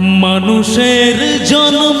মানুষের জন্ম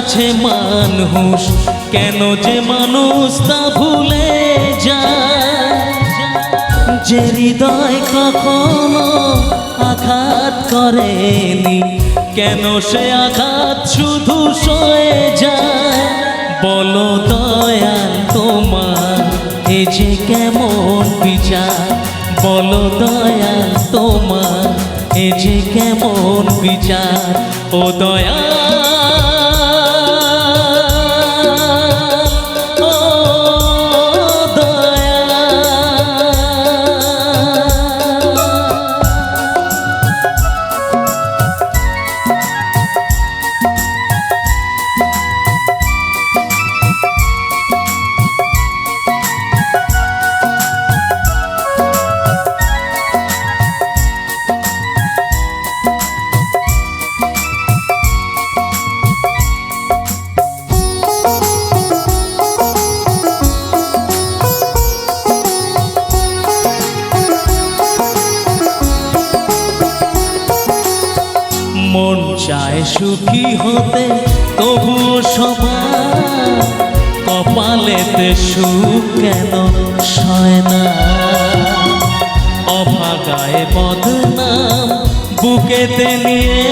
আছে মানুষ, কেন যে মানুষ তা ভুলে যায়? যে হৃদয় কখনো আঘাত করেনি, কেন সে আঘাত শুধু সয়ে যায়? বলো দয়াল তোমার, এ যে কেমন বিচার? বলো দয়াল তোমার, এ যে কেমন বিচার? ও দয়া চায় সুখী হতে, তবুও সবার কপালেতে সুখ কেন সয় না? অভাগায় বদনাম বুকেতে নিয়ে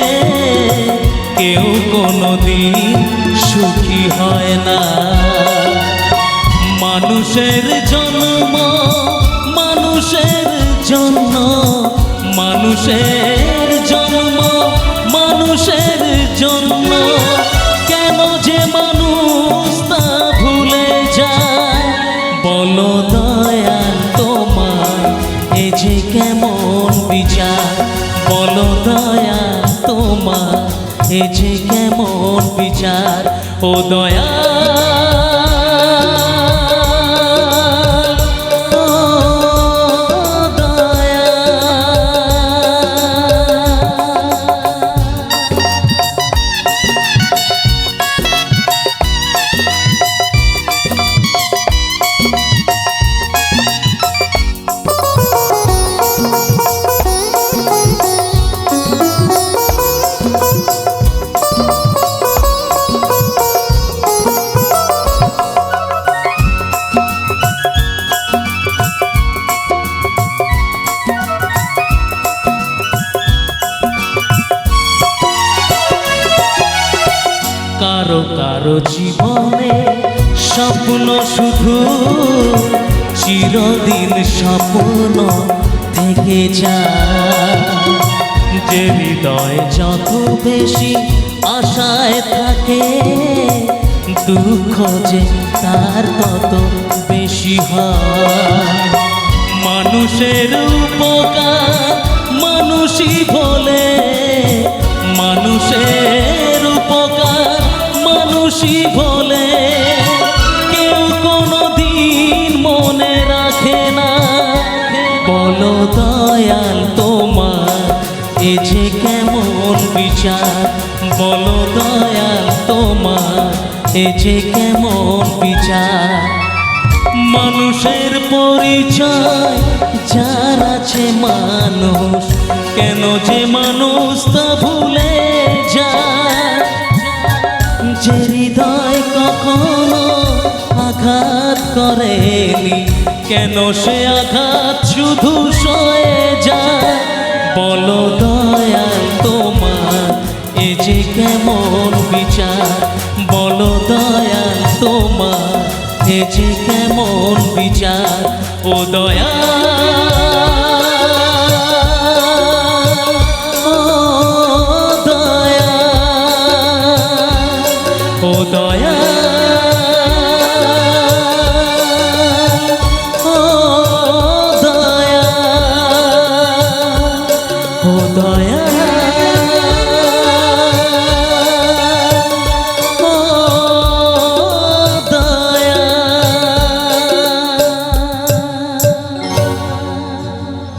কেউ কোনো দিন সুখী হয় না। মানুষের জন্ম, মানুষের জন্য মানুষের দয়াল তোমার এ যে কেমন বিচার? ও দয়া জীবনে স্বপ্ন শুধু চিরদিন স্বপ্ন থেকে যায়। যে হৃদয় যত বেশি আশায় থাকে, দুঃখ যে তার তত বেশি হয়। মানুষের উপকার মানুষই বলে, মানুষের মানুষই বলে কেউ কোনো দিন মনে রাখে না। বলো দয়াল তোমার, এ যে কেমন বিচার। বলো দয়াল তোমার, এ যে কেমন বিচার। মানুষের পরিচয়, যার আছে মানুষ, কেন যে মানুষ তা ভুলে আঘাত করেনি। কেন সে আঘাত? শুধু সয়ে যায়। বলো দয়াল তোমার, এ যে কেমন বিচার? বলো দয়াল তোমার, এ যে কেমন বিচার? ও দয়া